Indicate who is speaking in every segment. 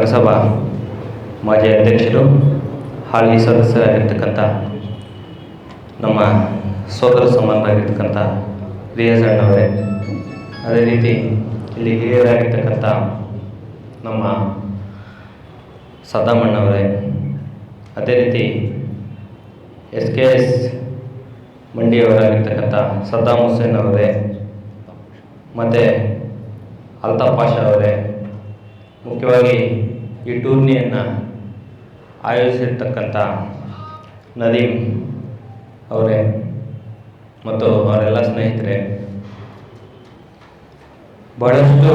Speaker 1: ನಗರಸಭಾ ಮಾಜಿ ಅಧ್ಯಕ್ಷರು, ಹಾಲಿ ಸದಸ್ಯರಾಗಿರ್ತಕ್ಕಂಥ ನಮ್ಮ ಸೋದರ ಸಮಾನರಾಗಿರ್ತಕ್ಕಂಥ ರಿಯಾಜಣ್ಣವರೇ ಅದೇ ರೀತಿ ಇಲ್ಲಿ ಹಿರಿಯರಾಗಿರ್ತಕ್ಕಂಥ ನಮ್ಮ ಸದಾಮಣ್ಣವರೇ. ಅದೇ ರೀತಿ ಎಸ್ ಕೆ ಎಸ್ ಮಂಡಿಯವರಾಗಿರ್ತಕ್ಕಂಥ ಸದ್ದಾಮ್ ಹುಸೇನ್ ಅವರೇ. ಮತ್ತು ಅಲ್ತಾಫ್ ಪಾಷಾ ಅವರೇ. ಮುಖ್ಯವಾಗಿ ಈ ಟೂರ್ನಿಯನ್ನು ಆಯೋಜಿಸಿರ್ತಕ್ಕಂಥ ನದೀಮ್ ಅವರೇ ಮತ್ತು ಅವರೆಲ್ಲ ಸ್ನೇಹಿತರೆ, ಬಹಳಷ್ಟು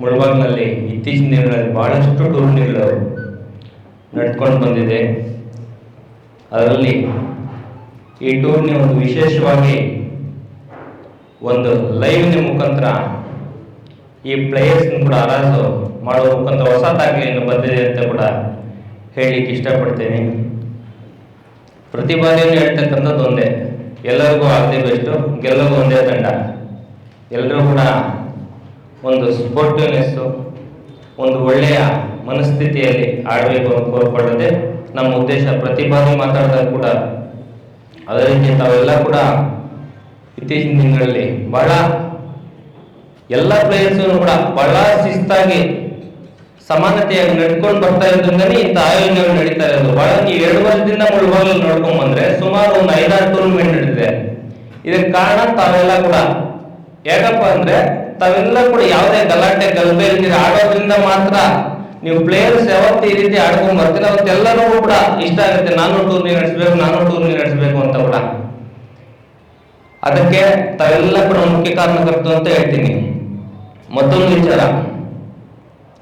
Speaker 1: ಮುಳಬಾಗ್ನಲ್ಲಿ ಇತ್ತೀಚಿನ ದಿನಗಳಲ್ಲಿ ಬಹಳಷ್ಟು ಟೂರ್ನಿಗಳು ನಡ್ಕೊಂಡು ಬಂದಿದೆ. ಅದರಲ್ಲಿ ಈ ಟೂರ್ನಿ ಒಂದು ವಿಶೇಷವಾಗಿ ಒಂದು ಲೈವ್ನ ಮುಖಾಂತರ ಈ ಪ್ಲೇಯರ್ಸ್ನ ಕೂಡ ಹರಾಜು ಮಾಡುವ ಮುಖಾಂತರ ಹೊಸ ದಾಖಲೆಯನ್ನು ಬಂದಿದೆ ಅಂತ ಕೂಡ ಹೇಳಲಿಕ್ಕೆ ಇಷ್ಟಪಡ್ತೇನೆ. ಪ್ರತಿ ಬಾರಿಯೂ ಹೇಳ್ತಕ್ಕಂಥದ್ದು ಒಂದೇ, ಎಲ್ಲರಿಗೂ ಆಗದೆ ಬೆಸ್ಟು ಗೆಲ್ಲೋದು ಒಂದೇ ತಂಡ. ಎಲ್ಲರೂ ಕೂಡ ಒಂದು ಸ್ಪೋರ್ಟಿವ್ನೆಸ್ಸು ಒಂದು ಒಳ್ಳೆಯ ಮನಸ್ಥಿತಿಯಲ್ಲಿ ಆಡಬೇಕು ಅಂತ ಕೋರ್ಕೊಳ್ಳದೆ ನಮ್ಮ ಉದ್ದೇಶ ಪ್ರತಿ ಬಾರಿ ಮಾತಾಡಿದಾಗ ಕೂಡ ಅದೇ ರೀತಿ ತಾವೆಲ್ಲ ಕೂಡ ಇತ್ತೀಚಿನ ದಿನಗಳಲ್ಲಿ ಬಹಳ ಎಲ್ಲ ಪ್ಲೇಯರ್ಸ್ ಕೂಡ ಬಹಳ ಶಿಸ್ತಾಗಿ ಸಮಾನತೆಯಾಗಿ ನಡ್ಕೊಂಡು ಬರ್ತಾ ಇರೋದ್ರಿಂದನೇ ಇಂಥ ಆಯೋಜನೆಗಳು ನಡೀತಾ ಇರೋದು. ಬಹಳ ಎರಡು ವರ್ಷದಿಂದ ಮುಳುಬಾಗಿಲು ನೋಡ್ಕೊಂಡ್ ಬಂದ್ರೆ ಸುಮಾರು ಒಂದು ಐದಾರು ಟೂರ್ನಮೆಂಟ್ ನಡೆದಿದೆ ಇದಕ್ಕೆ ಕಾರಣ ತಾವೆಲ್ಲ ಕೂಡ. ಯಾಕಪ್ಪ ಅಂದ್ರೆ ತಾವೆಲ್ಲ ಕೂಡ ಯಾವುದೇ ಗಲಾಟೆ ಗಲಭೆ ಇಲ್ದಿರ ಆಡೋದ್ರಿಂದ ಮಾತ್ರ ನೀವು ಪ್ಲೇಯರ್ಸ್ ಯಾವತ್ತು ಈ ರೀತಿ ಆಡ್ಕೊಂಡ್ ಬರ್ತೀರ ಅವತ್ತೆಲ್ಲರೂ ಕೂಡ ಇಷ್ಟ ಆಗುತ್ತೆ. ನಾನು ಟೂರ್ನಿ ನಡೆಸಬೇಕು, ನಾನು ಟೂರ್ನಿ ನಡೆಸಬೇಕು ಅಂತ ಕೂಡ. ಅದಕ್ಕೆ ತಾವೆಲ್ಲ ಕೂಡ ಮುಖ್ಯ ಕಾರಣಕರ್ತರು ಅಂತ ಹೇಳ್ತೀನಿ. ಮತ್ತೊಂದು ವಿಚಾರ.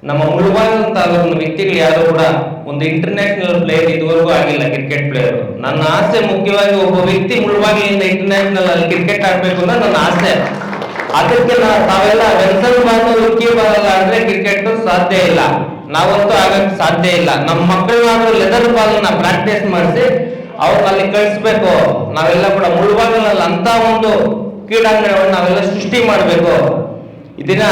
Speaker 1: ನಮ್ಮ ಮುಳುಬಾಗಿಲು ತಾಲೂಕಿನ ವ್ಯಕ್ತಿಗಳು ಯಾರು ಕೂಡ ಒಂದು ಇಂಟರ್ನ್ಯಾಷನಲ್ ಪ್ಲೇಯರ್ ಇದುವರೆಗೂ ಆಗಿಲ್ಲ ಕ್ರಿಕೆಟ್ ಪ್ಲೇಯರ್ ನನ್ನ ಆಸೆ ಮುಖ್ಯವಾಗಿ ಒಬ್ಬ ವ್ಯಕ್ತಿ ಮುಳುಬಾಗಿಲಿಂದ ಇಂಟರ್ನ್ಯಾಷನಲ್ ಅಲ್ಲಿ ಕ್ರಿಕೆಟ್ ಆಡ್ಬೇಕು ಅನ್ನೋ ನನ್ನ ಆಸೆ. ಅದಕ್ಕೆ ನಾ ತಾವೆಲ್ಲ ವೆನ್ಸಲ್ ಬಾಲ್ ರುಕ್ಕಿ ಬಾಲ್ ಆಡಿದ್ರೆ ಕ್ರಿಕೆಟ್ ಸಾಧ್ಯ ಇಲ್ಲ. ನಾವಂತೂ ಆಗಕ್ ಸಾಧ್ಯ ಇಲ್ಲ. ನಮ್ಮ ಮಕ್ಕಳನ್ನಾದ್ರೂ ಲೆದರ್ ಬಾಲ್ನ ಪ್ರಾಕ್ಟೀಸ್ ಮಾಡಿಸಿ ಅವ್ರನ್ನ ಅಲ್ಲಿ ಕಳಿಸ್ಬೇಕು. ನಾವೆಲ್ಲ ಕೂಡ ಮುಳುಬಾಗಿಲಲ್ಲಿ ಅಂತ ಒಂದು ಕ್ರೀಡಾಂಗಣವನ್ನು ನಾವೆಲ್ಲ ಸೃಷ್ಟಿ ಮಾಡಬೇಕು. ಇದನ್ನ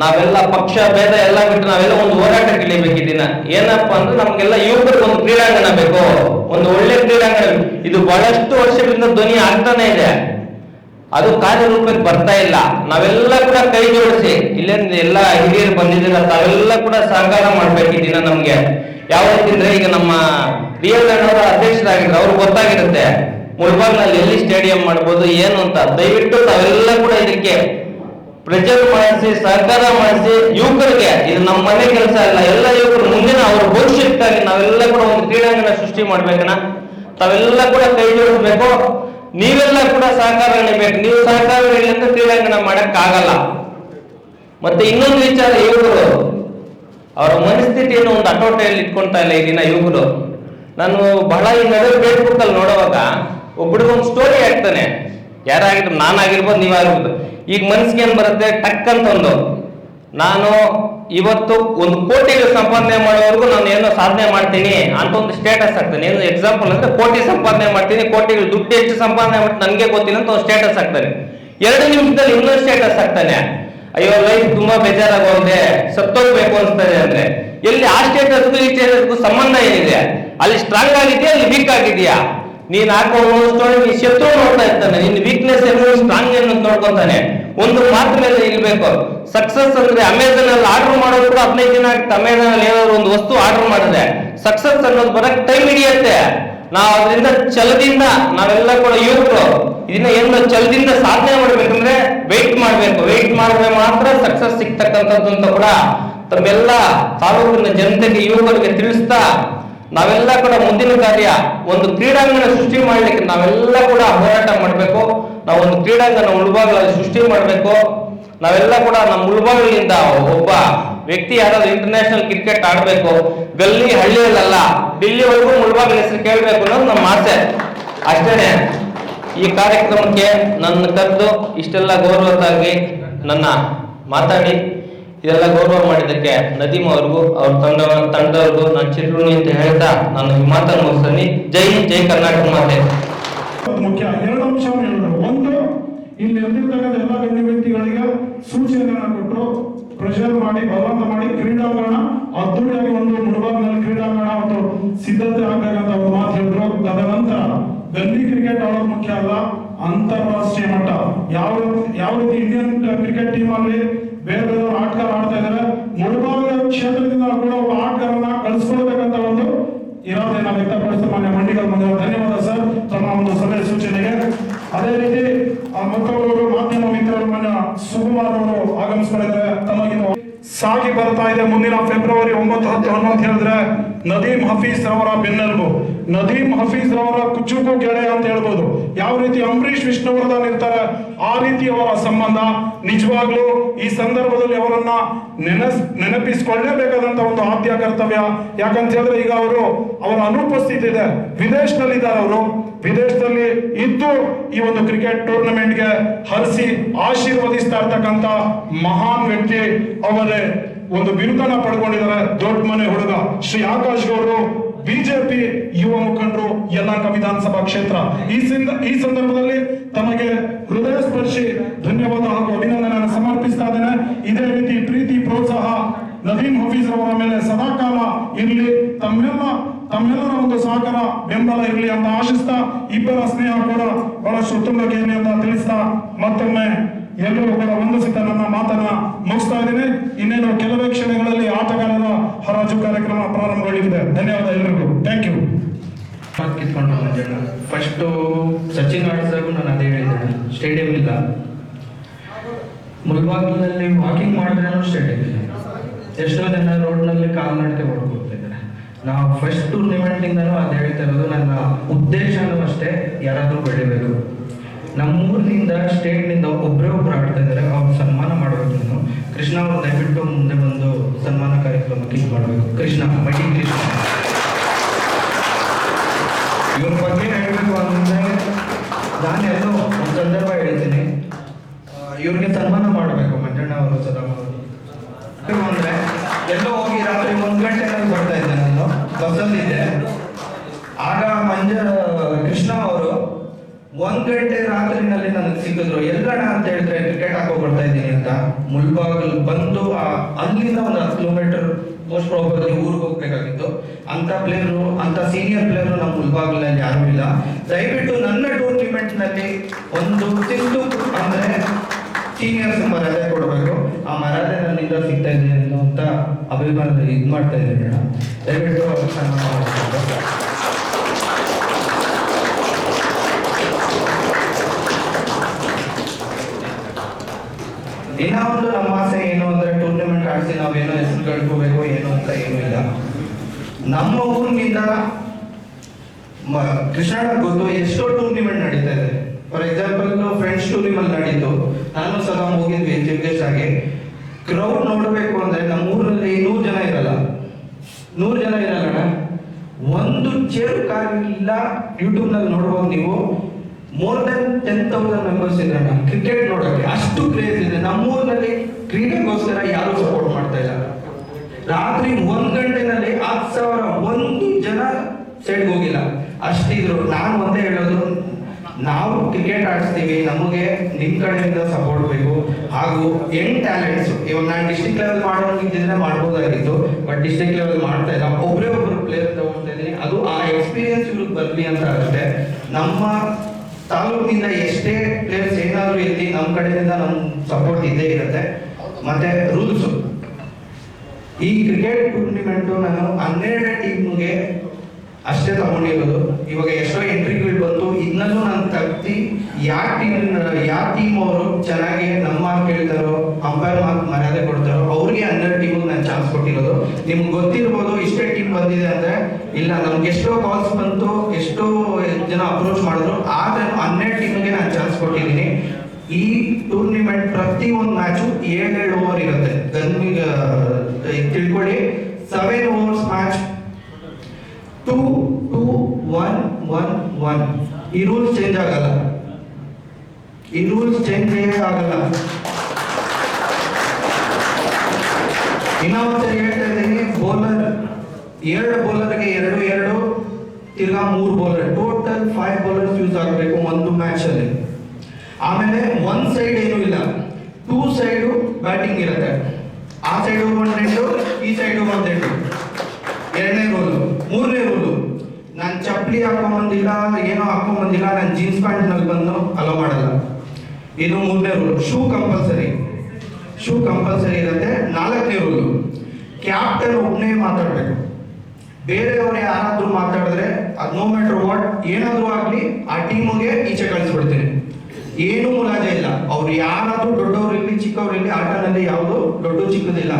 Speaker 1: ನಾವೆಲ್ಲ ಪಕ್ಷ, ಭೇದ ಎಲ್ಲ ಬಿಟ್ಟು ನಾವೆಲ್ಲ ಒಂದು ಹೋರಾಟ ಕಲಿಬೇಕು ಈ ದಿನ. ಏನಪ್ಪ ಅಂದ್ರೆ ನಮ್ಗೆಲ್ಲ ಯುವಕರಿಗೆ ಒಂದು ಕ್ರೀಡಾಂಗಣ ಬೇಕು. ಒಂದು ಒಳ್ಳೆ ಕ್ರೀಡಾಂಗಣ ಇದು ಬಹಳಷ್ಟು ವರ್ಷಗಳಿಂದ ಧ್ವನಿ ಆಗ್ತಾನೆ ಇದೆ. ಅದು ಕಾರ್ಯರೂಪಕ್ಕೆ ಬರ್ತಾ ಇಲ್ಲ. ನಾವೆಲ್ಲ ಕೂಡ ಕೈ ಜೋಡಿಸಿ ಇಲ್ಲಿಂದ ಎಲ್ಲ ಹಿರಿಯರು ಬಂದಿದ್ದೀರ ತಾವೆಲ್ಲ ಕೂಡ ಸಹಕಾರ ಮಾಡ್ಬೇಕು ಈ ದಿನ ನಮ್ಗೆ. ಯಾವ ರೀತಿ ಅಂದ್ರೆ ಈಗ ನಮ್ಮ ರಿಯಲ್ ಅವರ ಅಧ್ಯಕ್ಷರಾಗಿದ್ರು ಅವ್ರಿಗೆ ಗೊತ್ತಾಗಿರುತ್ತೆ. ಮುಳ್ಬಾಗ್ನಲ್ಲಿ ಎಲ್ಲಿ ಸ್ಟೇಡಿಯಂ ಮಾಡ್ಬೋದು, ಏನು ಅಂತ. ದಯವಿಟ್ಟು ತಾವೆಲ್ಲ ಕೂಡ ಇದಕ್ಕೆ ಪ್ರೆಜರ್ ಮಾಡಿಸಿ, ಸರ್ಕಾರ ಮಾಡಿಸಿ, ಯುವಕರಿಗೆ, ಇದು ನಮ್ಮ ಮನೆ ಕೆಲಸ ಅಲ್ಲ, ಎಲ್ಲ ಯುವಕರು, ಮುಂದಿನ ಅವರ ಭವಿಷ್ಯಕ್ಕಾಗಿ ನಾವೆಲ್ಲ ಕೂಡ ಒಂದು ಕ್ರೀಡಾಂಗಣ ಸೃಷ್ಟಿ ಮಾಡ್ಬೇಕಣ್ಣ. ತಾವೆಲ್ಲ ಕೂಡ ಕೈ ಜೋಡಿಸ್ಬೇಕು. ನೀವೆಲ್ಲ ಕೂಡ ಸಹಕಾರ ನೀಡಬೇಕು ನೀವು ಸಹಕಾರ ನೀಡಿದ್ರೆ ಕ್ರೀಡಾಂಗಣ ಮಾಡಕ್ ಆಗಲ್ಲ ಮತ್ತೆ ಇನ್ನೊಂದು ವಿಚಾರ, ಯುವಕರು. ಅವರ ಮನಸ್ಥಿತಿಯನ್ನು ಒಂದು ಅಟೋಟೆಯಲ್ಲಿ ಇಟ್ಕೊಂತಾ ಇಲ್ಲ ಈ ಯುವಕರು. ನಾನು ಬಹಳ ಈ ನಡುವೆ ಫೇಸ್ಬುಕ್ ಅಲ್ಲಿ ನೋಡುವಾಗ ಒಬ್ಬರಿಗೊಂದು ಸ್ಟೋರಿ ಆಗ್ತಾನೆ ಯಾರಾಗಿದ್ರು ನಾನಾಗಿರ್ಬೋದು, ನೀವಾಗಿರ್ಬೋದು. ಈಗ ಮನ್ಸಿಗೆ ಏನ್ ಬರುತ್ತೆ? ಟಕ್ ಅಂತ ಒಂದು, ನಾನು ಇವತ್ತು ಒಂದು ಕೋಟಿ ಸಂಪಾದನೆ ಮಾಡೋವರೆಗೂ ನಾನು ಏನೋ ಸಾಧನೆ ಮಾಡ್ತೀನಿ ಅಂತ ಒಂದು ಸ್ಟೇಟಸ್ ಆಗ್ತಾನೆ ಏನು ಎಕ್ಸಾಂಪಲ್ ಅಂದ್ರೆ ಕೋಟಿ ಸಂಪಾದನೆ ಮಾಡ್ತೀನಿ ಕೋಟಿ ದುಡ್ಡು ಹೆಚ್ಚು ಸಂಪಾದನೆ ಮಾಡ್ತೀನಿ, ನನಗೆ ಗೊತ್ತಿಲ್ಲ ಅಂತ ಒಂದು ಸ್ಟೇಟಸ್ ಹಾಕ್ತಾನೆ ಎರಡು ನಿಮಿಷದಲ್ಲಿ ಇನ್ನೊಂದು ಸ್ಟೇಟಸ್ ಆಗ್ತಾನೆ. ಅಯ್ಯೋ ಲೈಫ್ ತುಂಬಾ ಬೇಜಾರಾಗೋಗಿದೆ, ಸತ್ತೋಗ್ಬೇಕು ಅನ್ಸ್ತದೆ ಅಂದ್ರೆ. ಎಲ್ಲಿ ಆ ಸ್ಟೇಟಸ್ಗೂ ಈ ಸ್ಟೇಟಸ್ಗೂ ಸಂಬಂಧ ಏನಿದೆ? ಅಲ್ಲಿ ಸ್ಟ್ರಾಂಗ್ ಆಗಿದೆಯಾ, ಅಲ್ಲಿ ವೀಕ್ ಆಗಿದೆಯಾ? ನೀನ್ ಹಾಕೋ ಸ್ಟೋರಿ ನೀ ಶತ್ರು ನೋಡ್ತಾ ಇರ್ತಾನೆ. ನಿನ್ನ ವೀಕ್ನೆಸ್ ಏನು ಸ್ಟ್ರಾಂಗ್ ಏನು ನೋಡ್ಕೊಂತಾನೆ. ಒಂದು ಮಾತ್ರ ಮೇಲೆ ಇರ್ಬೇಕು ಸಕ್ಸಸ್ ಅಂದ್ರೆ ಅಮೆಝಾನ್ ಅಲ್ಲಿ ಆರ್ಡರ್ ಮಾಡೋದು ಕೂಡ ಹದಿನೈದು ದಿನ ಆಗುತ್ತೆ. ಅಮೆಝಾನ್ ಅಲ್ಲಿ ಏನಾದ್ರು ಒಂದು ವಸ್ತು ಆರ್ಡರ್ ಮಾಡಿದ್ರೆ ಸಕ್ಸಸ್ ಅನ್ನೋದು ಬರಕ್ ಟೈಮ್ ಹಿಡಿಯುತ್ತೆ. ನಾವು ಅದರಿಂದ ಛಲದಿಂದ ನಾವೆಲ್ಲ ಕೂಡ ಯುವಕರು ಇದನ್ನ ಏನು ಛಲದಿಂದ ಸಾಧನೆ ಮಾಡ್ಬೇಕಂದ್ರೆ ವೆಯ್ಟ್ ಮಾಡ್ಬೇಕು. ವೆಯ್ಟ್ ಮಾಡಿದ್ರೆ ಮಾತ್ರ ಸಕ್ಸಸ್ ಸಿಗ್ತಕ್ಕಂಥದ್ದು ಅಂತ ಕೂಡ ತಮ್ಮೆಲ್ಲ ತಾಲೂಕಿನ ಜನತೆಗೆ, ಯುವಕರಿಗೆ ತಿಳಿಸ್ತಾ ನಾವೆಲ್ಲ ಕೂಡ ಮುಂದಿನ ಕಾರ್ಯ ಒಂದು ಕ್ರೀಡಾಂಗಣ ಸೃಷ್ಟಿ ಮಾಡಲಿಕ್ಕೆ ನಾವೆಲ್ಲ ಕೂಡ ಹೋರಾಟ ಮಾಡಬೇಕು. ನಾವು ಒಂದು ಕ್ರೀಡಾಂಗಣ ಉಳ್ಬಾಗಲಲ್ಲಿ ಸೃಷ್ಟಿ ಮಾಡಬೇಕು. ನಾವೆಲ್ಲ ಕೂಡ ನಮ್ಮ ಮುಳುಬಾಗಿಲಿಂದ ಒಬ್ಬ ವ್ಯಕ್ತಿ ಯಾರಾದ್ರೂ ಇಂಟರ್ನ್ಯಾಷನಲ್ ಕ್ರಿಕೆಟ್ ಆಡಬೇಕು. ಗಲ್ಲಿ ಹಳ್ಳಿಯಲ್ಲ ಡಿಲ್ಲಿವರೆಗೂ ಮುಳುಬಾಗಿಲ ಹೆಸರು ಕೇಳಬೇಕು ಅನ್ನೋದು ನಮ್ಮ ಆಸೆ. ಅಷ್ಟೇನೆ, ಈ ಕಾರ್ಯಕ್ರಮಕ್ಕೆ ನನ್ನ ಕರೆದು ಇಷ್ಟೆಲ್ಲ ಗೌರವದಾಗಿ ನನ್ನ ಮಾತಾಡಿ. ಇದೆಲ್ಲ ಗೌರವ ಮಾಡಿದ್ದಕ್ಕೆ ನದೀಮ್ ಅವ್ರಿಗೂ, ಅವ್ರ ತಂಡ ತಂಡದವ್ರಿಗೂ ನನ್ನ ಚಿರುಣಿ ಅಂತ ಹೇಳ್ತಾ ನಾನು ಈ ಮಾತನ್ನು ಮುಗಿಸ್ತೀನಿ. ಜೈ ಜೈ ಕರ್ನಾಟಕ ಮಾತೆ.
Speaker 2: ಮುಖ್ಯ. ಎರಡು ಅಂಶ ಹೇಳಿದ್ರು ಒಂದು, ಇಲ್ಲಿ ಎದ್ದಿರ್ತಕ್ಕಂಥ ಎಲ್ಲ ಗಣ್ಯ ವ್ಯಕ್ತಿಗಳಿಗೆ ಸೂಚನೆಗಳನ್ನ ಕೊಟ್ಟರು ಪ್ರೆಷರ್ ಮಾಡಿ ಬಲವಂತ ಮಾಡಿ ಕ್ರೀಡಾಂಗಣ ಅದ್ದೂರಿಯಾಗಿ ಒಂದು ಮುಳುಬಾಗ್ನಲ್ಲಿ ಕ್ರೀಡಾಂಗಣ ಒಂದು ಸಿದ್ಧತೆ ಆಗ್ಬೇಕಂತ ಒಂದು ಮಾತು ಹೇಳಿದ್ರು. ತದನಂತರ ಗಲ್ಲಿ ಕ್ರಿಕೆಟ್ ಆಡೋದು ಮುಖ್ಯ ಅಲ್ಲ, ಅಂತಾರಾಷ್ಟ್ರೀಯ ಮಟ್ಟ. ಯಾವ ಯಾವ ರೀತಿ ಇಂಡಿಯನ್ ಕ್ರಿಕೆಟ್ ಟೀಮ್ ಅಲ್ಲಿ ಬೇರೆ ಬೇರೆ ಆಟಗಾರ ಆಡ್ತಾ ಇದ್ದಾರೆ. ಮುಳುಬಾಗಿಲ ಕ್ಷೇತ್ರದಿಂದ ಕೂಡ ಒಬ್ಬ ಆಟಗಾರನ ಕಳಿಸ್ಕೊಳ್ಬೇಕಂತ ಒಂದು ಇರೋದನ್ನ ವ್ಯಕ್ತಪಡಿಸಿದ ಮಾನ್ಯ ಮಂಡಿಗಳ ಮುಂದೆ ಧನ್ಯವಾದ ಸರ್. ತಮ್ಮ ಒಂದು ಸಲಹೆ ಸೂಚನೆಗೆ. ಅದೇ ರೀತಿ, ಆ ಮತ್ತೊಬ್ಬರು ಮಾಧ್ಯಮ ಮಿತ್ರರು ಮಾನ್ಯ ಸುಕುಮಾರ್ ಅವರು ಆಗಮಿಸ್ಕೊಂಡಿದ್ದಾರೆ. ತಮಗಿನ ಸಾಗಿ ಬರ್ತಾ ಇದೆ ಮುಂದಿನ ಫೆಬ್ರವರಿ ಒಂಬತ್ತು ಹತ್ತು ಹನ್ನೊಂದು ಹೇಳಿದ್ರೆ. ನದೀಮ್ ಹಫೀಸ್ ರವರ ಬೆನ್ನೆಲುಬು. ನದೀಮ್ ಹಫೀಸ್ ರವರ ಕುಚ್ಚುಕು ಗೆಳೆಯ ಅಂತ ಹೇಳ್ಬೋದು. ಯಾವ ರೀತಿ ಅಂಬರೀಷ್ ವಿಷ್ಣುವರ್ಧನ್ ಇರ್ತಾರೆ, ಆ ರೀತಿ ಅವರ ಸಂಬಂಧ. ನಿಜವಾಗ್ಲೂ ಈ ಸಂದರ್ಭದಲ್ಲಿ ಅವರನ್ನ ನೆನಸ್, ನೆನಪಿಸಿಕೊಳ್ಳೇಬೇಕಾದಂತ ಒಂದು ಆದ್ಯ ಕರ್ತವ್ಯ. ಯಾಕಂತ ಹೇಳಿದ್ರೆ ಈಗ ಅವರು ಅವರ ಅನುಪಸ್ಥಿತಿ ಇದೆ. ವಿದೇಶದಲ್ಲಿ ಇದ್ದಾರೆ ಅವರು. ವಿದೇಶದಲ್ಲಿ ಇದ್ದು ಈ ಒಂದು ಕ್ರಿಕೆಟ್ ಟೂರ್ನಮೆಂಟ್ಗೆ ಹರಿಸಿ ಆಶೀರ್ವದಿಸ್ತಾ ಇರ್ತಕ್ಕಂತ ಮಹಾನ್ ವ್ಯಕ್ತಿ ಅವರೇ. ಒಂದು ಬಿರುದನ್ನ ಪಡ್ಕೊಂಡಿದ್ದಾರೆ. ದೊಡ್ಡ ಮನೆ ಹುಡುಗ ಶ್ರೀ ಆಕಾಶ್ ಗೌಡರು, ಬಿಜೆಪಿ ಯುವ ಮುಖಂಡರು ಯಲ್ಲಾಂಕ ವಿಧಾನಸಭಾ ಕ್ಷೇತ್ರ. ಈ ಸಂದರ್ಭದಲ್ಲಿ ತಮಗೆ ಹೃದಯ ಸ್ಪರ್ಶಿ ಧನ್ಯವಾದ ಹಾಗೂ ಅಭಿನಂದನೆಯನ್ನು ಸಮರ್ಪಿಸ್ತಾ ಇದ್ದೇನೆ. ಇದೇ ರೀತಿ ಪ್ರೀತಿ, ಪ್ರೋತ್ಸಾಹ ನದೀಮ್ ಹಫೀಸ್ ಅವರ ಮೇಲೆ ಸದಾಕಾಲ ಇರಲಿ. ತಮ್ಮೆಲ್ಲ ತಮ್ಮೆಲ್ಲರ ಒಂದು ಸಹಕಾರ ಬೆಂಬಲ ಇರಲಿ ಅಂತ ಆಶಿಸ್ತಾ, ಇಬ್ಬರ ಸ್ನೇಹ ಕೂಡ ಬಹಳಷ್ಟು ಉತ್ತುಂಗಕ್ಕೆ ಅಂತ ತಿಳಿಸ್ತಾ ಮತ್ತೊಮ್ಮೆ ಎಲ್ಲರೂ ಕೂಡ ವಂದಿಸುತ್ತಾ ನನ್ನ ಮಾತನ್ನ ಮುಗಿಸ್ತಾ ಇದ್ದೀನಿ. ಇನ್ನೇನು ಕೆಲವೇ ಕ್ಷಣಗಳಲ್ಲಿ ಆಟಗಾರರ ಹರಾಜು ಕಾರ್ಯಕ್ರಮ ಪ್ರಾರಂಭಗೊಳ್ಳಲಿದೆ ಧನ್ಯವಾದ ಎಲ್ರಿಗೂ. ಥ್ಯಾಂಕ್ ಯು
Speaker 3: ಕಿತ್ಕೊಂಡು ಮಂಜಣ್ಣ ಫಸ್ಟು ಸಚಿನ್ ಆಡಿಸಿದಾಗೂ ನಾನು ಅದೇ ಹೇಳಿದ್ದೇನೆ ಸ್ಟೇಡಿಯಂ ಇಲ್ಲ. ಮುಲ್ಬಾಗಿಲಲ್ಲಿ ವಾಕಿಂಗ್ ಮಾಡಿದ್ರೂ ಸ್ಟೇಡಿಯಂ ಇಲ್ಲ. ಎಷ್ಟೋ ಜನ ರೋಡ್ನಲ್ಲಿ ಕಾಲ್ನಡಿಗೆ ಹೊಡ್ಕೊಳ್ತಿದ್ದಾರೆ ನಾವು ಫಸ್ಟ್ ಟೂರ್ನಿಮೆಂಟಿಂದನೂ ಅದು ಹೇಳ್ತಾ ಇರೋದು. ನನ್ನ ಉದ್ದೇಶನೂ ಅಷ್ಟೇ, ಯಾರಾದರೂ ಬೆಳಿಬೇಕು. ನಮ್ಮೂರಿನಿಂದ ಸ್ಟೇಟ್ನಿಂದ ಒಬ್ಬರೇ ಒಬ್ರು ಆಡ್ತಾ ಇದ್ದಾರೆ, ಅವ್ರು ಸನ್ಮಾನ ಮಾಡಬೇಕು ನೀನು ಕೃಷ್ಣ ಅವ್ರು ದಯವಿಟ್ಟು ಮುಂದೆ ಬಂದು ಸನ್ಮಾನ ಕಾರ್ಯಕ್ರಮಕ್ಕೆ ಇದು ಮಾಡಬೇಕು. ಕೃಷ್ಣ ಮೈಟಿ ಕೃಷ್ಣ. ಇವ್ರ ಬಗ್ಗೆ ಹೇಳಬೇಕು ಅಂದ್ರೆ ನಾನು ಎಲ್ಲೋ ಒಂದು ಸಂದರ್ಭ ಹೇಳ್ತೀನಿ. ಇವ್ರಿಗೆ ಸನ್ಮಾನ ಮಾಡಬೇಕು ಮಂಜಣ್ಣ ಅವರು ಸದಾ ಅಂದ್ರೆ ಎಲ್ಲೋ ಹೋಗಿ ರಾತ್ರಿ ಒಂದ್ ಗಂಟೆನಲ್ಲಿ ಬರ್ತಾ ಇದ್ದೆ ನಾನು ಬಸ್ಸಲ್ಲಿದ್ದೆ ಆಗ ಮಂಜ, ಕೃಷ್ಣ ಅವರು ಒಂದು ಗಂಟೆ ರಾತ್ರಿನಲ್ಲಿ ನನಗೆ ಸಿಕ್ಕಿದ್ರು. ಎಲ್ಲಣ್ಣ ಅಂತ ಹೇಳಿದ್ರೆ ಕ್ರಿಕೆಟ್ ಹಾಕೋ ಬರ್ತಾ ಇದ್ದೀನಿ ಅಂತ. ಮುಲ್ಬಾಗಲ್ ಬಂದು ಆ- ಅಲ್ಲಿಂದ ಒಂದು ಹತ್ತು ಕಿಲೋಮೀಟರ್ ಮೋಸ್ಟ್ ಪ್ರಾಬಲಿ ಊರಿಗೆ ಹೋಗ್ಬೇಕಾಗಿತ್ತು. ಅಂತ ಪ್ಲೇಯರು ಅಂತ ಸೀನಿಯರ್ ಪ್ಲೇಯರು ನಮ್ಮ ಮುಲ್ಬಾಗಲಲ್ಲಿ ಯಾರೂ ಇಲ್ಲ. ದಯವಿಟ್ಟು ನನ್ನ ಟೂರ್ನಿಮೆಂಟ್ನಲ್ಲಿ ಒಂದು ತಿಂದು ಅಂದ್ರೆ ಸೀನಿಯರ್ಸ್ ಮರ್ಯಾದೆ ಕೊಡಬೇಕು. ಆ ಮರ್ಯಾದೆ ನನ್ನಿಂದ ಸಿಗ್ತಾ ಇದೆ ಅಂತ ಅಭಿಮಾನ ಇದು ಮಾಡ್ತಾ ಇದ್ದೀನಿ. ದಯವಿಟ್ಟು ಅವ್ರಿಗೆ ಸನ್ಮಾನ ಮಾಡಬೇಕು ಇನ್ನ ಒಂದು ನಮ್ಮ ಆಸೆ ಏನು ಅಂದ್ರೆ ಆಡಿಸಿ ನಾವೇನೋ ಹೆಸರು ಕಳ್ಕೋಬೇಕು, ಏನು ಅಂತ ಏನೂ ಇಲ್ಲ. ನಮ್ಮ ಊರಿನಿಂದ ಕೃಷ್ಣಾಡ ಗೊತ್ತು, ಎಷ್ಟೋ ಟೂರ್ನಿಮೆಂಟ್ ನಡೀತಾ ಇದೆ. ಫಾರ್ ಎಕ್ಸಾಂಪಲ್ ಫ್ರೆಂಡ್ಸ್ ಟೂರ್ನಿಮೆಂಟ್ ನಡೀತು. ನಾನು ಸಹ ಹೋಗಿದ್ವಿ ಜಗದೀಶ್ ಆಗಿ ಕ್ರೌಡ್ ನೋಡಬೇಕು ಅಂದ್ರೆ ನಮ್ಮ ಊರಲ್ಲಿ ನೂರು ಜನ ಇರಲ್ಲ. ನೂರು ಜನ ಇರಲ್ಲ ಒಂದು ಚೇರು ಇಲ್ಲ ಯೂಟ್ಯೂಬ್ನಲ್ಲಿ ನೋಡ್ಬೋದು ನೀವು more than ten thousand members ಇದ್ದಾರೆ ಕ್ರಿಕೆಟ್ ನೋಡೋಕ್ಕೆ ಅಷ್ಟು ಕ್ರೇಜ್ ಇದೆ. ನಮ್ಮೂರಿನಲ್ಲಿ ಕ್ರೀಡೆಗೋಸ್ಕರ ಯಾರು ಸಪೋರ್ಟ್ ಮಾಡ್ತಾ ಇಲ್ಲ. ರಾತ್ರಿ ಒಂದ್ ಗಂಟೆನಲ್ಲಿ ಹತ್ತು ಸಾವಿರ ಒಂದು ಜನ ಸೈಡ್ ಹೋಗಿಲ್ಲ. ಅಷ್ಟಿದ್ರು. ನಾನು ಒಂದೇ ಹೇಳೋದು, ನಾವು ಕ್ರಿಕೆಟ್ ಆಡಿಸ್ತೀವಿ, ನಮಗೆ ನಿಮ್ಮ ಕಡೆಯಿಂದ ಸಪೋರ್ಟ್ ಬೇಕು. ಹಾಗೂ ಯಂಗ್ ಟ್ಯಾಲೆಂಟ್ಸ್ ಇವಾಗ ನಾನು ಡಿಸ್ಟಿಕ್ ಲೆವೆಲ್ ಮಾಡೋದಿದ್ರೆ ಮಾಡ್ಬೋದಾಗಿತ್ತು ಬಟ್ ಡಿಸ್ಟಿಕ್ ಲೆವೆಲ್ ಮಾಡ್ತಾ ಇಲ್ಲ. ಒಬ್ಬರೇ ಒಬ್ಬರು ಪ್ಲೇಯರ್ ತಗೊಳ್ತಾ ಇದ್ದೀನಿ ಅದು ಆ ಎಕ್ಸ್ಪೀರಿಯನ್ಸ್ ಇವ್ರಿಗೆ ಬರಲಿ ಅಂತ ಆಗುತ್ತೆ. ನಮ್ಮ ತಾಲೂಕಿನಿಂದ ಎಷ್ಟೇ ಪ್ಲೇಯರ್ಸ್ ಏನಾದರೂ ಇಲ್ಲಿ ನಮ್ಮ ಕಡೆಯಿಂದ ನಮ್ಮ ಸಪೋರ್ಟ್ ಇದ್ದೇ ಇರುತ್ತೆ. ಮತ್ತೆ ರೂಲ್ಸು ಈ ಕ್ರಿಕೆಟ್ ಟೂರ್ನಿಮೆಂಟು ನಾನು ಹನ್ನೆರಡು ಟೀಮ್ಗೆ ಅಷ್ಟೇ ತಗೊಂಡಿರೋದು. ಇವಾಗ ಎಷ್ಟೋ ಎಂಟ್ರಿಗಳು ಬಂತು ಇದನ್ನಲ್ಲೂ ನಾನು ತಗ್ತಿ ಯಾವ ಟೀಮ್ ಯಾವ ಟೀಮ್ ಅವರು ಚೆನ್ನಾಗಿ ನಮ್ಮ ಮಾರ್ಕ್ ಹೇಳ್ತಾರೋ ಅಂಪೈರ್ ಮಾರ್ಕ್ ಮರ್ಯಾದೆ ಕೊಡ್ತಾರೋ, ಅವ್ರಿಗೆ ಹನ್ನೆರಡು ಟೀಮ್ಗೆ ನಾನು ಚಾನ್ಸ್ ಕೊಟ್ಟಿರೋದು. ನಿಮ್ಗೆ ಗೊತ್ತಿರ್ಬೋದು ಇಷ್ಟೇ ಟೀಮ್ ಬಂದಿದೆ ಅಂದರೆ, ಇಲ್ಲ ನಮ್ಗೆ ಎಷ್ಟೋ ಕಾಲ್ಸ್ ಬಂತು, ಎಷ್ಟೋ ಜನ ಅಪ್ರೋಚ್ ಮಾಡಿದ್ರು ಹನ್ನೆರಡು ಟೀಮ್ಗೆ ನಾನು ಚಾನ್ಸ್ ಕೊಟ್ಟಿದ್ದೀನಿ. ಈ ಟೂರ್ನಿಮೆಂಟ್ ಪ್ರತಿ ಒಂದು ಮ್ಯಾಚು ಏಳೇಳು ಓವರ್ ಇರುತ್ತೆ. ತಿಳ್ಕೊಳ್ಳಿ. Seven overs match two two one one one ಈ ರೂಲ್ಸ್ ಚೇಂಜ್ ಆಗಲ್ಲ. ಈ ರೂಲ್ಸ್ ಚೇಂಜ್ ಆಗಲ್ಲ? ಇನ್ನೊಂದ್ಸರಿ ಹೇಳ್ತಾ ಇದ್ದೀನಿ ಬೌಲರ್ ಎರಡು ಬೌಲರ್ಗೆ ಎರಡು ಎರಡು. ತಿರ್ಗಾ ಮೂರು bowler total five bowlers use ಆಗಬೇಕು ಒಂದು ಮ್ಯಾಚ್ ಅಲ್ಲಿ. ಆಮೇಲೆ ಒನ್ ಸೈಡ್ ಏನೂ ಇಲ್ಲ. ಟೂ ಸೈಡು ಬ್ಯಾಟಿಂಗ್ ಇರುತ್ತೆ. ಆ ಸೈಡ್ ಒಂದು ಎಂಟು ಈ ಸೈಡ್ ಒಂದು ಎಂಟು ಎರಡನೇ ರೂಲು ಮೂರನೇ ರೂಲು ನಾನು ಚಪ್ಪಲಿ ಹಾಕೊಂಬಂದಿಲ್ಲ, ಏನೋ ಹಾಕೊಂಬಂದಿಲ್ಲ, ನಾನು ಜೀನ್ಸ್ ಪ್ಯಾಂಟ್ನಲ್ಲಿ ಬಂದು ಅಲೋ ಮಾಡಲ್ಲ. ಇದು ಮೂರನೇ rule shoe compulsory shoe compulsory ಇರುತ್ತೆ. ನಾಲ್ಕನೇ ರೂಲು ಕ್ಯಾಪ್ಟನ್ ಒಬ್ಬನೇ ಮಾತಾಡಬೇಕು. ಬೇರೆಯವರು ಯಾರಾದ್ರೂ ಮಾತಾಡಿದ್ರೆ ಅದು ನೋ ಮ್ಯಾಟರ್ ವಾಟ್ ಏನಾದ್ರೂ ಆಗಲಿ ಆ ಟೀಮಿಗೆ ಈಚೆ ಕಳಿಸ್ಬಿಡ್ತೀನಿ. ಏನು ಮುಲಾಜೆ ಇಲ್ಲ. ಅವ್ರು ಯಾರಾದ್ರೂ ದೊಡ್ಡವರಿರಲಿ ಇರಲಿ ಆಟದಲ್ಲಿ ಯಾವುದು ದೊಡ್ಡ ಚಿಕ್ಕದಿಲ್ಲ.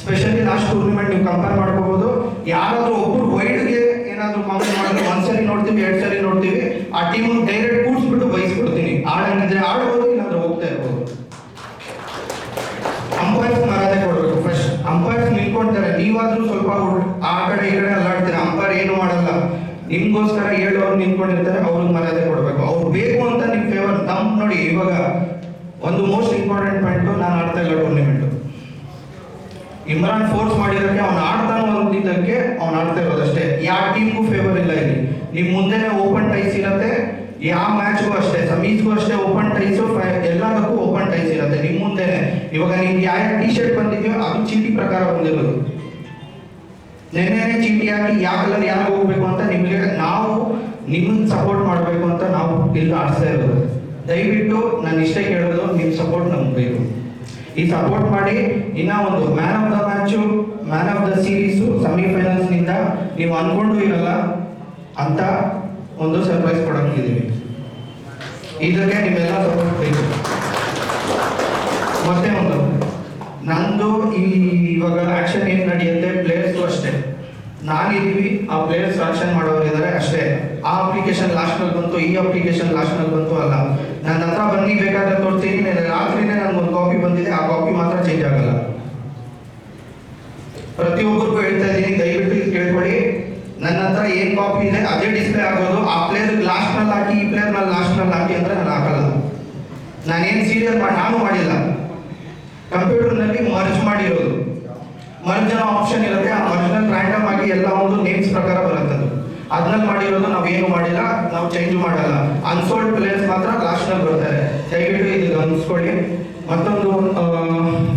Speaker 3: ಸ್ಪೆಷಲಿ ಲಾಸ್ಟ್ ಟೂರ್ನಿಮೆಂಟ್ ನೀವು ಕಂಪೇರ್ ಮಾಡ್ಕೋಬಹುದು ಯಾರಾದ್ರೂ ಒಬ್ರು ವೈಡ್ಗೆ ಏನಾದ್ರೂ ಮಾಮೂಲಿ ಮಾಡಿದ್ರೆ ಒಂದ್ಸರಿ ನೋಡ್ತೀವಿ, ಎರಡ್ ಸರಿ ನೋಡ್ತೀವಿ, ಆ ಟೀಮ್ ಡೈರೆಕ್ಟ್ ಕೂಡ್ಸ್ಬಿಟ್ಟು ಬಯಸ್ಬಿಡ್ತೀನಿ ಆಡಂಗಿದ್ರೆ ಆಡ್ಬೋದು, ಇಲ್ಲಾಂದ್ರೆ ಹೋಗ್ತಾ ಇರ್ಬೋದು. ಅಂಪೈರ್ಸ್ ಮರ್ಯಾದೆ ಕೊಡ್ಬೇಕು ಫಸ್ಟ್ ಅಂಪೈರ್ಸ್ ನಿಂತ್ಕೊಂತಾರೆ ನೀವಾದ್ರೂ ಸ್ವಲ್ಪ ಉಳ್- ಆ ಕಡೆ ಈ ಕಡೆ ಅಲ್ಲಾಡ್ತೀರಾ ಅಂಪೈರ್ ಏನು ಮಾಡಲ್ಲ ನಿಮ್ಗೋಸ್ಕರ ಹೇಳೋರು ನಿಂತ್ಕೊಂಡಿರ್ತಾರೆ, ಅವ್ರಿಗೆ ಮರ್ಯಾದೆ ಕೊಡಬೇಕು. ಅವ್ರು ಬೇಕು ಅಂತ ನಿಮ್ ಫೇವರ್ ತಮ್ ನೋಡಿ, ಇವಾಗ ಒಂದು ಮೋಸ್ಟ್ ಇಂಪಾರ್ಟೆಂಟ್ ಪಾಯಿಂಟ್ ನಾನು ಆಡ್ತಾ ಇಲ್ಲ ಟೂರ್ನಿಮೆಂಟ್ ಇಮ್ರಾನ್ ಫೋರ್ಸ್ ಮಾಡಿರೋಕ್ಕೆ ಅವ್ನು ಆಡ್ತಾನೆ ಅಂದಿದ್ದಕ್ಕೆ ಅವ್ನು ಆಡ್ತಾ ಇರೋದಷ್ಟೇ ಯಾವ ಟೀಮ್ಗೂ ಫೇವರ್ ಇಲ್ಲ ಇಲ್ಲಿ. ನಿಮ್ ಮುಂದೆನೆ ಓಪನ್ ಟೈಸ್ ಇರುತ್ತೆ ಯಾವ ಮ್ಯಾಚ್ಗೂ ಅಷ್ಟೇ. ಸಮೀಸ್ಗೂ ಅಷ್ಟೇ ಓಪನ್ ಟೈಸು ಎಲ್ಲದಕ್ಕೂ ಓಪನ್ ಟೈಸ್ ಇರುತ್ತೆ ನಿಮ್ ಮುಂದೆನೆ. ಇವಾಗ ನಿಮ್ಗೆ ಯಾವ ಟಿ ಶರ್ಟ್ ಬಂದಿದೆಯೋ, ಅದು ಚೀಟಿ ಪ್ರಕಾರ ಬಂದಿರೋದು. ನೆನ್ನೆನೆ ಚೀಟಿ ಹಾಕಿ ಯಾವ ಕಲರ್ ಯಾರು ಹೋಗ್ಬೇಕು ಅಂತ ನಿಮಗೆ ನಾವು ನಿಮ್ಮನ್ನ ಸಪೋರ್ಟ್ ಮಾಡಬೇಕು ಅಂತ ನಾವು ಇಲ್ಲಿ ಆಡಿಸ್ತಾ ಇರೋದು. ದಯವಿಟ್ಟು ನಾನು ಇಷ್ಟೇ ಕೇಳೋದು ನಿಮ್ಮ ಸಪೋರ್ಟ್ ನಮ್ಗೆ ಬೇಕು ಈ ಸಪೋರ್ಟ್ ಮಾಡಿ ಇನ್ನ ಒಂದು man of the match man of the series ಸೆಮಿಫೈನಲ್ಸ್ನಿಂದ ನೀವು ಅನ್ಕೊಂಡು ಇರಲ್ಲ ಅಂತ ಒಂದು ಸರ್ಪ್ರೈಸ್ ಕೊಡೋಕ್ಕಿದ್ದೀವಿ ಇದಕ್ಕೆ ನಿಮ್ಮೆಲ್ಲ ಸಪೋರ್ಟ್ ಬೇಕು. ಮತ್ತೆ ಒಂದು. ನಂದು ಈ ಇವಾಗ ಆಕ್ಷನ್ ಏನು ನಡೆಯುತ್ತೆ? ಪ್ಲೇಯರ್ಸ್ ನಾನಿದ್ದೀವಿ, ಆ ಪ್ಲೇಯರ್ ಸೆಲೆಕ್ಷನ್ ಮಾಡೋರು ಇದ್ದಾರೆ ಅಷ್ಟೇ. ಆ ಅಪ್ಲಿಕೇಶನ್ ಲಾಸ್ಟ್ನಲ್ಲಿ ಬಂತು, ಈ ಅಪ್ಲಿಕೇಶನ್ ಲಾಸ್ಟ್ನಲ್ಲಿ ಬಂತು ಅಲ್ಲ. ನನ್ನ ಹತ್ರ ಬನ್ನಿ, ಬೇಕಾದ್ರೆ ತೋರಿಸ್ತೀನಿ ರಾತ್ರಿನೇ ಒಂದು ಕಾಪಿ ಬಂದಿದೆ. ಆ ಕಾಪಿ ಮಾತ್ರ ಚೇಂಜ್ ಆಗಲ್ಲ. ಪ್ರತಿಯೊಬ್ಬರಿಗೂ ಹೇಳ್ತಾ ಇದ್ದೀನಿ, ದಯವಿಟ್ಟು ಕೇಳ್ಕೊಳ್ಳಿ. ನನ್ನ ಹತ್ರ ಏನ್ ಕಾಪಿ ಇದೆ, ಅದೇ ಡಿಸ್ಪ್ಲೇ ಆಗೋದು. ಆ ಪ್ಲೇಯರ್ ಲಾಸ್ಟ್ನಲ್ಲಿ ಹಾಕಿ, ಈ ಪ್ಲೇಯರ್ನಲ್ಲಿ ಲಾಸ್ಟ್ನಲ್ಲಿ ಹಾಕಿ ಅಂದ್ರೆ ನಾನು ಹಾಕಲ್ಲ. ನಾನೇನ್ ಸೀರಿಯಲ್ ಮಾಡಿ ನಾನು ಮಾಡಿಲ್ಲ. ಕಂಪ್ಯೂಟರ್ನಲ್ಲಿ ಮರ್ಜ್ ಮಾಡಿರೋದು. ಅನ್ನೋ ಆಪ್ಷನ್ ಇರುತ್ತೆ. ಆ ಮರ್ಜ್ನಲ್ಲಿ ರ್ಯಾಂಡಮ್ ಆಗಿ ಎಲ್ಲ ಒಂದು ನೇಮ್ಸ್ ಪ್ರಕಾರ ಬರುತ್ತೆ ಅದು. ಮಾಡಿರೋದು ನಾವು ಏನು ಮಾಡಿಲ್ಲ, ನಾವು ಚೇಂಜ್ ಮಾಡಲ್ಲ. ಅನ್ಸೋಲ್ಡ್ ಪ್ಲೇಯರ್ಸ್ ಮಾತ್ರ ಲಾಸ್ಟ್ನಲ್ಲಿ ಬರ್ತಾರೆ. ದಯವಿಟ್ಟು ಇದು ಗಮನಿಸ್ಕೊಳ್ಳಿ. ಮತ್ತೊಂದು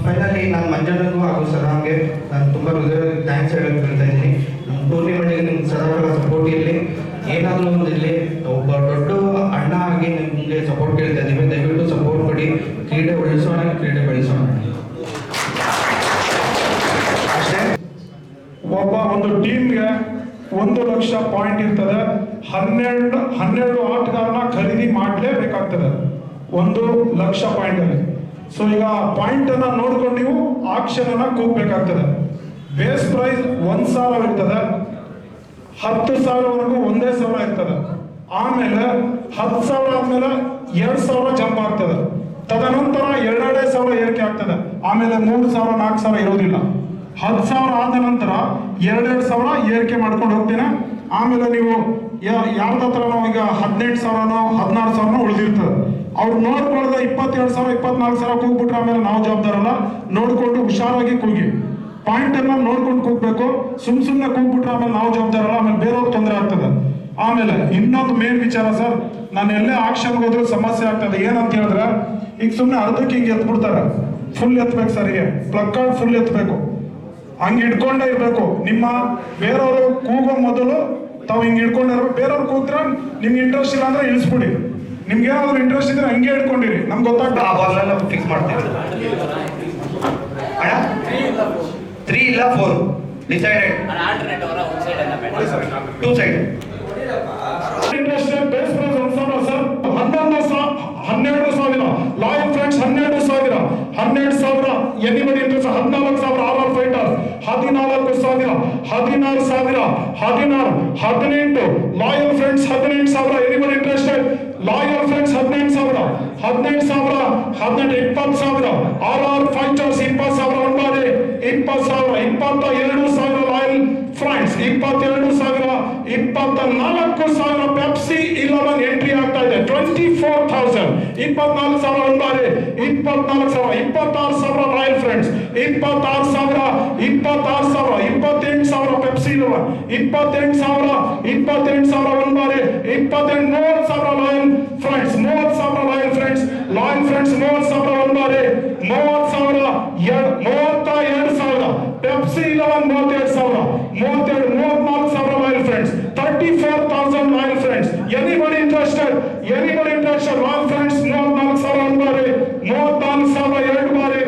Speaker 3: ಫೈನಲಿ ನಾನು ಮಂಜನಗೂ ಹಾಗೂ ಸದಾಮ್ಗೆ ನಾನು ತುಂಬ ಹೃದಯ ಥ್ಯಾಂಕ್ಸ್ ಹೇಳಕ್ ಹೇಳ್ತಾ ಇದ್ದೀನಿ. ನಮ್ಮ ಟೂರ್ನಿಮೆಂಟಿಗೆ ನಿಮ್ಗೆ ಸದಾಕಾಲ ಸಪೋರ್ಟ್ ಇರಲಿ. ಏನಾದರೂ ಒಂದು ಇರಲಿ ಒಬ್ಬ ದೊಡ್ಡ ಅಣ್ಣ ಆಗಿ ನಿಮಗೆ ಸಪೋರ್ಟ್ ಕೇಳ್ತಾ ಇದ್ದೀವಿ ದಯವಿಟ್ಟು ಸಪೋರ್ಟ್ ಕೊಡಿ ಕ್ರೀಡೆ ಉಳಿಸೋಣ ಕ್ರೀಡೆ ಬೆಳೆಸೋಣ ಅಷ್ಟೇ
Speaker 2: ಒಬ್ಬ ಒಂದು ಟೀಮ್ಗೆ ಒಂದು ಲಕ್ಷ ಪಾಯಿಂಟ್ ಇರ್ತದೆ. ಹನ್ನೆರಡು ಹನ್ನೆರಡು ಆಟಗಾರನ ಖರೀದಿ ಮಾಡಲೇಬೇಕಾಗ್ತದೆ. ಒಂದು ಲಕ್ಷ ಪಾಯಿಂಟ್ ಅಲ್ಲಿ ಸೊ ಈಗ ಪಾಯಿಂಟ್ ಅನ್ನ ನೋಡ್ಕೊಂಡು ನೀವು ಆಕ್ಷನ್ ಅನ್ನ ಕೂಗ್ಬೇಕಾಗ್ತದೆ. ಬೇಸ್ ಪ್ರೈಸ್ ಒಂದ್ ಸಾವಿರ ಇರ್ತದೆ. ಹತ್ತು ಸಾವಿರವರೆಗೂ ಒಂದೇ ಸಾವಿರ ಇರ್ತದೆ. ಆಮೇಲೆ ಹತ್ತು ಸಾವಿರ ಆದ್ಮೇಲೆ ಎರಡ್ ಸಾವಿರ ಜಂಪ್ ಆಗ್ತದೆ. ತದನಂತರ ಎರಡೆರಡೇ ಸಾವಿರ ಏರಿಕೆ ಆಗ್ತದೆ. ಆಮೇಲೆ ಮೂರು ಸಾವಿರ, ನಾಲ್ಕು ಸಾವಿರ ಇರೋದಿಲ್ಲ. ಹತ್ತು ಸಾವಿರ ಆದ ನಂತರ ಎರಡೆರಡು ಸಾವಿರ ಏರಿಕೆ ಮಾಡ್ಕೊಂಡು ಹೋಗ್ತೇನೆ. ಆಮೇಲೆ ನೀವು ಯಾವ್ದ ನಾವು ಈಗ ಹದಿನೆಂಟು ಸಾವಿರನೋ, ಹದಿನಾರು ಸಾವಿರನೋ ಉಳಿದಿರ್ತದೆ. ಅವ್ರು ನೋಡ್ಕೊಳ್ದ ಇಪ್ಪತ್ತೆರಡು ಸಾವಿರ, ಇಪ್ಪತ್ನಾಲ್ಕು ಸಾವಿರ ಕೂಗ್ಬಿಟ್ರೆ ಆಮೇಲೆ ನಾವು ಜವಾಬ್ದಾರಲ್ಲ ನೋಡ್ಕೊಂಡು ಹುಷಾರಾಗಿ ಕೂಗಿ. ಪಾಯಿಂಟ್ ಅನ್ನ ನೋಡ್ಕೊಂಡು ಕೂಗ್ಬೇಕು. ಸುಮ್ ಸುಮ್ಮನೆ ಕೂಗ್ಬಿಟ್ರೆ ಆಮೇಲೆ ನಾವು ಜವಾಬ್ದಾರಲ್ಲ ಆಮೇಲೆ ಬೇರೆಯವ್ರ ತೊಂದರೆ ಆಗ್ತದೆ. ಆಮೇಲೆ ಇನ್ನೊಂದು ಮೇನ್ ವಿಚಾರ ಸರ್, ನಾನು ಎಲ್ಲೇ ಆಕ್ಷನ್ ಹೋದ್ರೆ ಸಮಸ್ಯೆ ಆಗ್ತದೆ. ಏನಂತ ಹೇಳಿದ್ರೆ, ಈಗ ಸುಮ್ಮನೆ ಅರ್ಧಕ್ಕೆ ಹಿಂಗೆ ಎತ್ಬಿಡ್ತಾರೆ. ಫುಲ್ ಎತ್ಬೇಕು ಸರ್ ಪ್ಲಗ್ ಕಾರ್ಡ್ ಫುಲ್ ಎತ್ಬೇಕು. ಹಂಗೆ ಇಟ್ಕೊಂಡೇ ಇರಬೇಕು. ನಿಮ್ಮ ಬೇರೆಯವರು ಕೂಗೋ ಮೊದಲು ತಾವು ಹಿಂಗೆ ಇಟ್ಕೊಂಡಿರ್ಬೇಕು ಬೇರೆಯವ್ರು ಕೂತ್ರೆ ನಿಮ್ಗೆ ಇಂಟ್ರೆಸ್ಟ್ ಇಲ್ಲ ಅಂದ್ರೆ ಇಳಿಸ್ಬಿಡಿ. ನಿಮ್ಗೆ ಏನಾದ್ರು ಇಂಟ್ರೆಸ್ಟ್ ಇದ್ರೆ ಹಂಗೆ ಇಟ್ಕೊಂಡಿರಿ ನಮ್ಗೆ ಗೊತ್ತಾಗ್ತದೆ.
Speaker 3: ಆ ಬಾಲ್ನ ಫಿಕ್ಸ್ ಮಾಡ್ತೀವಿ ತ್ರೀ ಇಲ್ಲ four decided to side
Speaker 2: interest base price ಸಾವಿರ ಸರ್ ಹನ್ನೊಂದು ಸಾವಿರ ಹನ್ನೆರಡು ಸಾವಿರ. ಲಾಯಲ್ ಫ್ರೆಂಡ್ಸ್ ಹನ್ನೆರಡು ಸಾವಿರ. ಹನ್ನೆರಡು ಸಾವಿರ. ಎನಿಬಡಿ ಇಂಟ್ರೆಸ್ಟ್ ಹದಿನಾಲ್ಕು ಸಾವಿರ ಆರ್ ಆರ್ ಫೈಟರ್ ಹದಿನಾಲ್ಕು ಸಾವಿರ, ಹದಿನಾರು ಸಾವಿರ, ಹದಿನಾರು, ಹದಿನೆಂಟು ಲಾಯಲ್ ಫ್ರೆಂಡ್ಸ್ ಹದಿನೆಂಟು ಸಾವಿರ ಎನಿವನ್ ಇಂಟ್ರೆಸ್ಟೆಡ್ ಲಾಯಲ್ ಫ್ರೆಂಡ್ಸ್ ಹದಿನೆಂಟು ಸಾವಿರ ಹದಿನೆಂಟು ಸಾವಿರ, ಹದಿನೆಂಟು, ಇಪ್ಪತ್ತು ಸಾವಿರ ಆರ್ ಆರ್ ಫೈಟರ್ಸ್ ಇಪ್ಪತ್ತು ಸಾವಿರ, ಒಂಬಾರಿ, ಇಪ್ಪತ್ತು ಸಾವಿರ, ಇಪ್ಪತ್ತ ಎರಡು ಸಾವಿರ. ಫ್ರೆಂಡ್ಸ್ ಇಪ್ಪತ್ತೆರಡು ಸಾವಿರ ಇಪ್ಪತ್ತ ನಾಲ್ಕು ಸಾವಿರ ಪೆಪ್ಸಿ ಇಲೆವೆನ್ ಎಂಟ್ರಿ ಆಗ್ತಾ ಇದೆ. ಟ್ವೆಂಟಿ ಫೋರ್ ಥೌಸಂಡ್ ಇಪ್ಪತ್ನಾಲ್ಕು ಸಾವಿರ ಅಂಬಾರಿ, ಇಪ್ಪತ್ನಾಲ್ಕು ಸಾವಿರ, ಇಪ್ಪತ್ತಾರು ಸಾವಿರ ರಾಯಲ್ ಫ್ರೆಂಡ್ಸ್ ಇಪ್ಪತ್ತಾರು ಸಾವಿರ ಇಪ್ಪತ್ತಾರು ಸಾವಿರ, ಇಪ್ಪತ್ತೆಂಟು ಸಾವಿರ ಪೆಪ್ಸಿ ಇಲೆವೆನ್ ಇಪ್ಪತ್ತೆಂಟು ಸಾವಿರ ಇಪ್ಪತ್ತೆಂಟು ಸಾವಿರ ಅಂಬಾರಿ, ಇಪ್ಪತ್ತೆಂಟು ಮೂವತ್ತು ಸಾವಿರ ಲಾಯಲ್ ಫ್ರೆಂಡ್ಸ್ ಮೂವತ್ತು ಸಾವಿರ ಲಾಯಲ್ ಫ್ರೆಂಡ್ಸ್ ಲಾಯಲ್ ಫ್ರೆಂಡ್ಸ್ ಮೂವತ್ತು ಸಾವಿರ ಒಂಬಾರಿ ಮೂವತ್ತು ಸಾವಿರ ಎರಡು ಮೂವತ್ತು ಇಂಟ್ರೆಸ್ಟೆಡ್ ಇಂಟ್ರೆಸ್ಟೆಡ್ ರಾಯಲ್ ಫ್ರೆಂಡ್ಸ್, ಮೂವತ್ನಾಲ್ಕು ಸಾವಿರ ಒಂದು ಬಾರಿ ಮೂವತ್ನಾಲ್ಕು ಸಾವಿರ ಎರಡು ಬಾರಿ,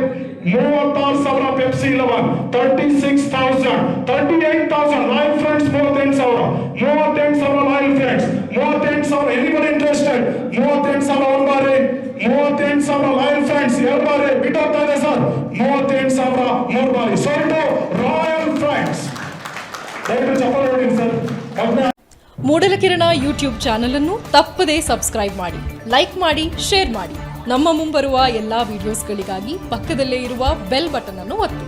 Speaker 2: ಮೂವತ್ತಾರು ಸಾವಿರ Pepsi eleven thirty six thousand thirty eight thousand Royal Friends ಮೂವತ್ತೆಂಟು ಸಾವಿರ. ಮೂವತ್ತೆಂಟು ಸಾವಿರ ರಾಯಲ್ ಫ್ರೆಂಡ್ಸ್ ಮೂವತ್ತೆಂಟು ಸಾವಿರ ಎನಿಬಡಿ ಇಂಟ್ರೆಸ್ಟೆಡ್ ಮೂವತ್ತೆಂಟು ಸಾವಿರ ಒಂದು ಬಾರಿ, ಮೂವತ್ತೆಂಟು ಸಾವಿರ ರಾಯಲ್ ಫ್ರೆಂಡ್ಸ್ ಎರಡು ಬಾರಿ. ಬಿಟ್ಟೋಗ್ತಾ ಇದೆ ಸರ್ ಮೂವತ್ತೆಂಟು ಸಾವಿರ ಮೂರು ಬಾರಿ. ಸೊಲ್ಟು ರಾಯಲ್ ಫ್ರೆಂಡ್ಸ್ ದಯವಿಟ್ಟು ಚಪ್ಪಲ್ ಹೊಡಿ ಸರ್
Speaker 4: ಮೂಡಲಕಿರಣ ಯೂಟ್ಯೂಬ್ ಚಾನಲ್ ಅನ್ನು ತಪ್ಪದೇ ಸಬ್ಸ್ಕ್ರೈಬ್ ಮಾಡಿ. ಲೈಕ್ ಮಾಡಿ ಶೇರ್ ಮಾಡಿ. ನಮ್ಮ ಮುಂಬರುವ ಎಲ್ಲಾ ವಿಡಿಯೋಸ್ಗಳಿಗಾಗಿ ಪಕ್ಕದಲ್ಲೇ ಇರುವ ಬೆಲ್ ಬಟನ್ ಅನ್ನು ಒತ್ತಿ.